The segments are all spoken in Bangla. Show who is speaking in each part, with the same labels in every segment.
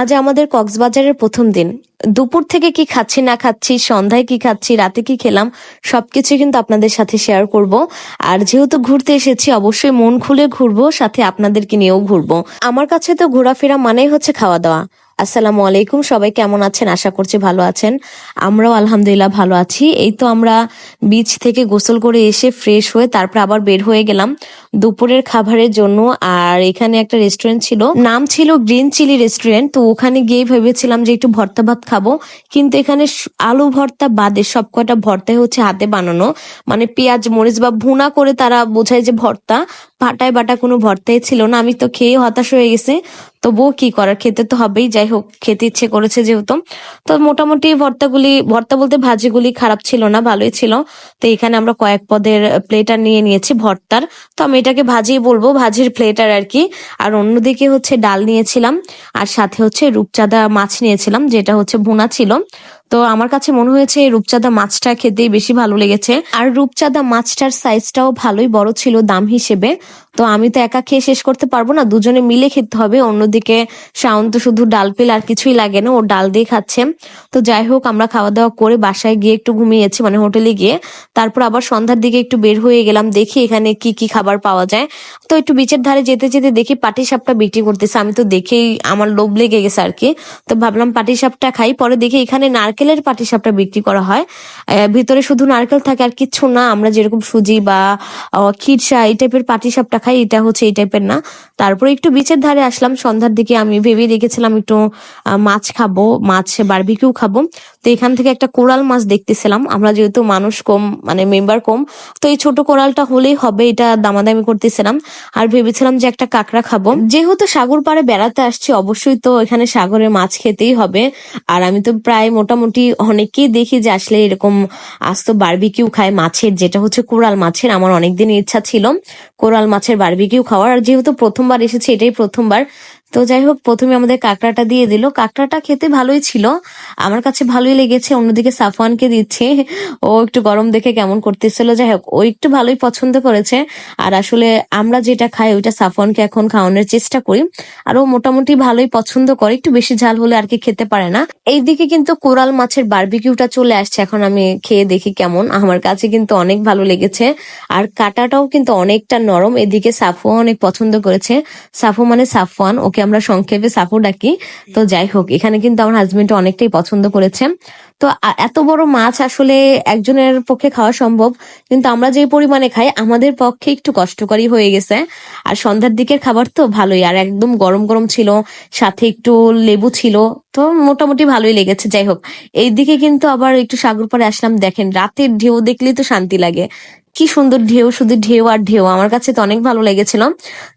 Speaker 1: আজ আমাদের কক্সবাজারের প্রথম দিন। দুপুর থেকে কি খাচ্ছি, না খাচ্ছি, সন্ধ্যায় কি খাচ্ছি, রাতে কি খেলাম, সবকিছু কিন্তু আপনাদের সাথে শেয়ার করব। আর যেহেতু ঘুরতে এসেছি, অবশ্যই মন খুলে ঘুরবো, সাথে আপনাদেরকে নিয়েও ঘুরবো। আমার কাছে তো ঘোরাফেরা মানেই হচ্ছে খাওয়া দাওয়া। আসসালামু আলাইকুম, সবাই কেমন আছেন? আশা করছি ভালো আছেন। আমরাও আলহামদুলিল্লাহ ভালো আছি। এই তো আমরা বিচ থেকে গোসল করে এসে ফ্রেশ হয়ে তারপর আবার বের হয়ে গেলাম দুপুরের খাবারের জন্য। আর এখানে একটা রেস্টুরেন্ট ছিল, নাম ছিল গ্রিন চিলি রেস্টুরেন্ট তো ওখানে গিয়ে ভেবেছিলাম যে একটু ভর্তা ভাত খাব, কিন্তু এখানে আলু ভর্তা বাদে সবকটা ভর্তাই হচ্ছে হাতে বানানো। মানে পেঁয়াজ, মরিচ বা ভুনা করে তারা বোঝায় যে ভর্তা। পাটায় বাটা কোনো ভর্তাই ছিল না। আমি তো খেয়ে হতাশ হয়ে গেছে। তবুও কি করার? খেতে তো হবেই। যাই হোক, খেতে ইচ্ছে করেছে যেহেতু। তো মোটামুটি ভর্তাগুলি, ভর্তা বলতে ভাজিগুলি খারাপ ছিল না, ভালোই ছিল। তো এখানে আমরা কয়েক পদের প্লেটার নিয়ে নিয়েছি ভর্তার। তো আমি এটাকে ভাজিই বলব, ভাজির প্লেটার আর কি। আর অন্যদিকে হচ্ছে ডাল নিয়েছিলাম। আর সাথে হচ্ছে রূপচাঁদা মাছ নিয়েছিলাম, যেটা হচ্ছে ভুনা ছিল। তো আমার কাছে মনে হয়েছে রূপচাঁদা মাছটা খেতেই বেশি ভালো লেগেছে। আর রূপচাঁদা মাছটার সাইজটাও ভালোই বড় ছিল দাম হিসেবে। তো আমি তো একা খেয়ে শেষ করতে পারব না, দুজনে মিলে খেতে হবে। অন্যদিকে শাওন তো শুধু ডাল পেল আর কিছুই লাগে না, ও ডাল দিয়ে খাচ্ছে। তো যাই হোক, আমরা খাওয়া দাওয়া করে বাসায় গিয়ে একটু ঘুমিয়েছি মানে হোটেলে গিয়ে। তারপর আবার সন্ধ্যার দিকে একটু বের হয়ে গেলাম, দেখি এখানে কি কি খাবার পাওয়া যায়। তো একটু বিচের ধারে যেতে যেতে দেখি পাটি সাপটা বিক্রি করতেছে। আমি তো দেখেই আমার লোভ লেগে গেছে আর কি। তো ভাবলাম পাটি সাপটা খাই, পরে দেখি এখানে নারকেলের পাটি সাপটা বিক্রি করা হয়। ভিতরে শুধু নারকেল থাকে আর কিচ্ছু না, আমরা যেরকম সুজি বা খিরসা এই টাইপের পাটি সাপটা খাই, এটা হচ্ছে এই টাইপের না। তারপরে একটু বিচের ধারে আসলাম, সন্ধ্যার দিকে আমি ভেবে রেখেছিলাম একটু মাছ খাব, মাছ বারবিকিউ খাব। তো এখান থেকে একটা কোরাল মাছ দেখতেছিলাম, আমরা যেহেতু মানুষ কম মানে মেম্বার কম, তো এই ছোট কোরালটা হলেই হবে, এটা দামাদামি করতেছিলাম। আর ভেবেছিলাম যে একটা কাঁকড়া খাব। যেহেতু সাগর পাড়ে বেড়াতে আসছি, অবশ্যই তো এখানে সাগরের মাছ খেতেই হবে। আর আমি তো প্রায় মোটামুটি অনেকেই দেখি যে আসলে এরকম আস্ত বারবিকিউ খায় মাছের, যেটা হচ্ছে কোরাল মাছের। আমার অনেকদিন ইচ্ছা ছিল কোরাল মাছের বারবিকিউ খাওয়ার। আর যেহেতু প্রথমবার এসেছে, এটাই প্রথমবার। তো যাই হোক, প্রথমে আমাদের কাঁকড়াটা দিয়ে দিল। কাঁকড়াটা খেতে ভালোই ছিল। আমার কাছে ভালোই লেগেছে। অন্যদিকে সাফওয়ানকে দিচ্ছে। ও একটু গরম দেখে কেমন করতেছিল। যাই হোক, ও একটু ভালোই পছন্দ করেছে। আর আসলে আমরা যেটা খাই, ওইটা সাফওয়ানকে এখন খাওয়ানোর চেষ্টা করি। আর ও মোটামুটি ভালোই পছন্দ করে। একটু বেশি ঝাল হলে আর কি খেতে পারে না। এইদিকে কিন্তু কোরাল মাছের বারবিকিউটা চলে আসছে। এখন আমি খেয়ে দেখি কেমন। আমার কাছে কিন্তু অনেক ভালো লেগেছে। আর কাটাটাও কিন্তু অনেকটা নরম। এদিকে সাফু অনেক পছন্দ করেছে। সাফু মানে সাফওয়ান। ওকে আমরা সংক্ষেপে সাফু ডাকি তো যাই হোক এখানে কিন্তু আমার হাজবেন্ড অনেকটাই পছন্দ করেছে। তো এত বড় মাছ আসলে একজনের পক্ষে খাওয়া সম্ভব কিন্তু আমরা যে পরিমাণে খাই আমাদের পক্ষে একটু কষ্টকরই হয়ে গেছে। আর সন্ধ্যার দিকের খাবার তো ভালোই আর একদম গরম গরম ছিল সাথে একটু লেবু ছিল তো মোটামুটি ভালোই লেগেছে। যাই হোক এইদিকে কিন্তু আবার একটু সাগর পাড়ে আসলাম। দেখেন রাতের ঢেউ দেখলেই তো শান্তি লাগে। কি সুন্দর ঢেউ, শুধু ঢেউ আর ঢেউ। আমার কাছে তো অনেক ভালো লেগেছিল।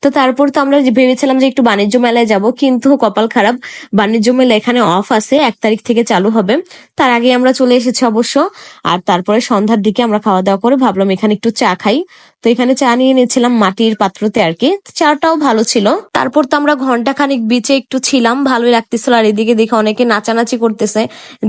Speaker 1: তো তারপর তো আমরা ভেবেছিলাম যে একটু বাণিজ্য মেলায় যাব, কিন্তু কপাল খারাপ। বাণিজ্য মেলা এখানে অফ আছে, এক তারিখ থেকে চালু হবে। তার আগে আমরা চলে এসেছি অবশ্য। আর তারপরে সন্ধ্যার দিকে আমরা খাওয়া দাওয়া করে ভাবলাম এখানে একটু চা খাই। তো এখানে চা নিয়ে নিয়েছিলাম মাটির পাত্রতে আর কি। চাটাও ভালো ছিল। তারপর তো আমরা ঘণ্টা খানিক বিচে একটু ছিলাম, ভালোই লাগতেছিল। আর এদিকে দেখে অনেকে নাচানাচি করতেছে,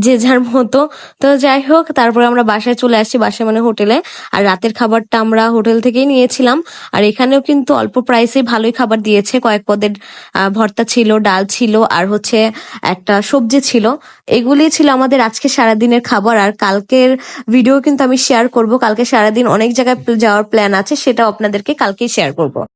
Speaker 1: যে যার মতো। তো যাই হোক, তারপরে আমরা বাসায় চলে আসছি বাসায় মানে হোটেলে। আর রাতের খাবারটা আমরা হোটেল থেকেই নিয়েছিলাম। আর এখানেও কিন্তু অল্প প্রাইসে ভালোই খাবার দিয়েছে। কয়েক পদের ভর্তা ছিল, ডাল ছিল, আর হচ্ছে একটা সবজি ছিল। এগুলি ছিল আমাদের আজকে সারাদিনের খাবার। আর কালকের ভিডিও কিন্তু আমি শেয়ার করব। কালকে সারাদিন অনেক জায়গায় যাওয়ার প্ল্যান আছে, সেটাও আপনাদেরকে কালকেই শেয়ার করব।